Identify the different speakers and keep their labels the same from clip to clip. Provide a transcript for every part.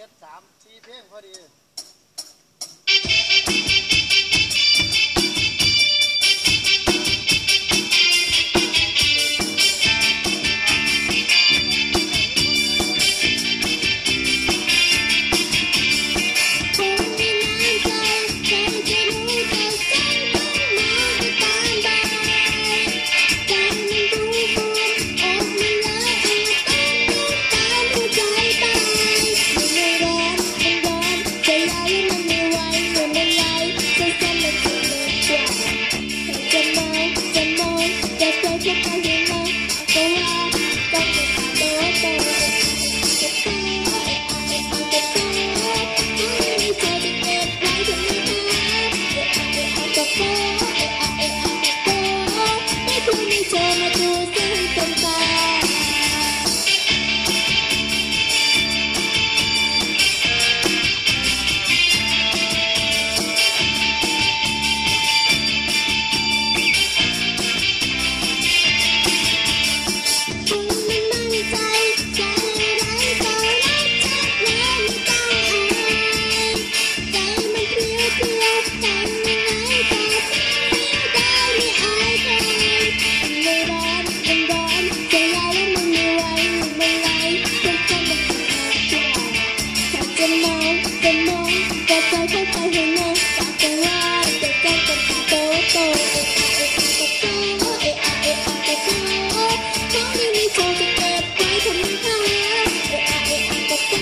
Speaker 1: จ็ดสามสี่เพลงพอดี
Speaker 2: มองจะมองแต่ใจเข้าไปเห็นไหมปากจะว่าแต่ใจจะตาโตโตเอะอะเอะอะเอะอะเอะอะโตของที่มีเธอจะเก็บไว้ทำไมคะเอะอะเอะอะก็โต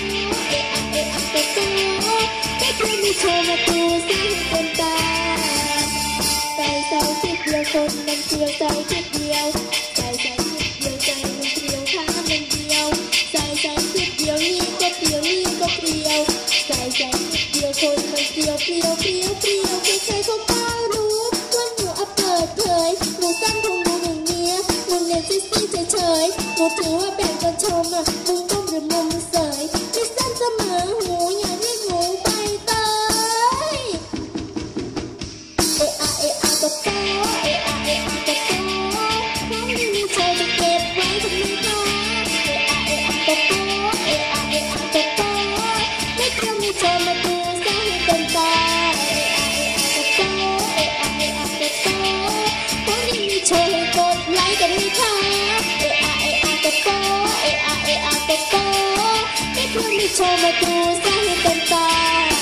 Speaker 2: เอะอะเอะอะก็โตแต่เธอมีเธอมาดูสร้างให้เป็นตาใส่ใส่ชุดเดียวคนมันเกลียวใส่ชุดเดียวใส่ใส่ชุดเดียวใจมันเกลียวขามันเดียวใส่ใส่ชุดเดียวนี่ก็เปลี่ยวนี่ก็เปลี่ยวใส่ใส่ชุดเดียว dài dài Điều khôi mây phiêu phiêu phiêu phiêu Cái cây không bao lúa Quân mùa ấp cờ thời Mùa xanh không mùa mùa nghĩa Mùa liền xinh xinh trời trời Mùa thứ hoa bèn con trâu mà Mùa công rừng mùa mùa sợi Cái xanh ra mờ hồ nhà nước ចូលមកគ្រួសារទាំងតា